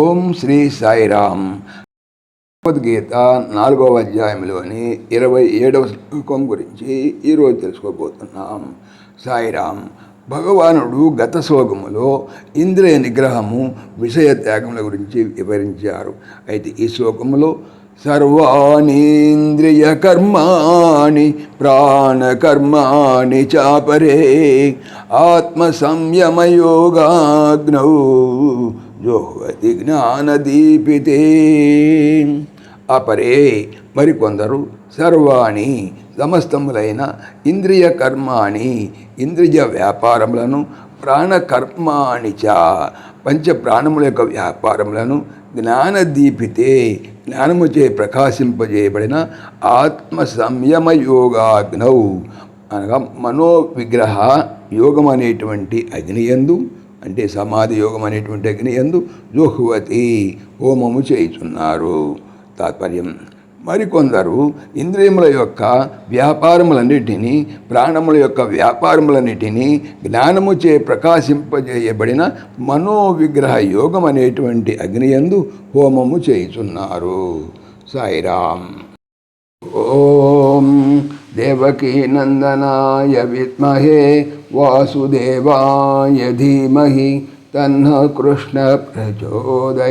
ఓం శ్రీ సాయిరామ్. భగవద్గీత నాలుగవ అధ్యాయంలోని ఇరవై ఏడవ శ్లోకం గురించి ఈరోజు తెలుసుకోబోతున్నాం. సాయిరామ్ భగవానుడు గత శ్లోకములో ఇంద్రియ నిగ్రహము విషయ త్యాగముల గురించి వివరించారు. అయితే ఈ శ్లోకములో సర్వాణీంద్రియకర్మాణి ప్రాణకర్మాణి చాపరే ఆత్మ సంయమయోగాగ్నౌ జోహతి జ్ఞానదీపితే. అపరే మరికొందరు సర్వాణి సమస్తములైన ఇంద్రియ కర్మాణి ఇంద్రియ వ్యాపారములను ప్రాణకర్మాణి చ పంచ ప్రాణముల యొక్క వ్యాపారములను జ్ఞానదీపితే జ్ఞానముచే ప్రకాశింపజేయబడిన ఆత్మ సంయమ యోగాగ్నౌ అనగా మనో విగ్రహ యోగం అనేటువంటి అగ్నియందు అంటే సమాధి యోగం అనేటువంటి అగ్ని ఎందు జోహువతి హోమము చేయుచున్నారు. తాత్పర్యం. మరికొందరు ఇంద్రియముల యొక్క వ్యాపారములన్నిటినీ ప్రాణముల యొక్క వ్యాపారములన్నిటినీ జ్ఞానముచే ప్రకాశింపజేయబడిన మనోవిగ్రహ యోగం అనేటువంటి అగ్నియందు హోమము చేయుచున్నారు. సాయిరామ్. ఓం దేవకీ నందనాయ విద్మహే వాసుదేవాయ ధీమహి తన్న కృష్ణ ప్రచోదయాత్.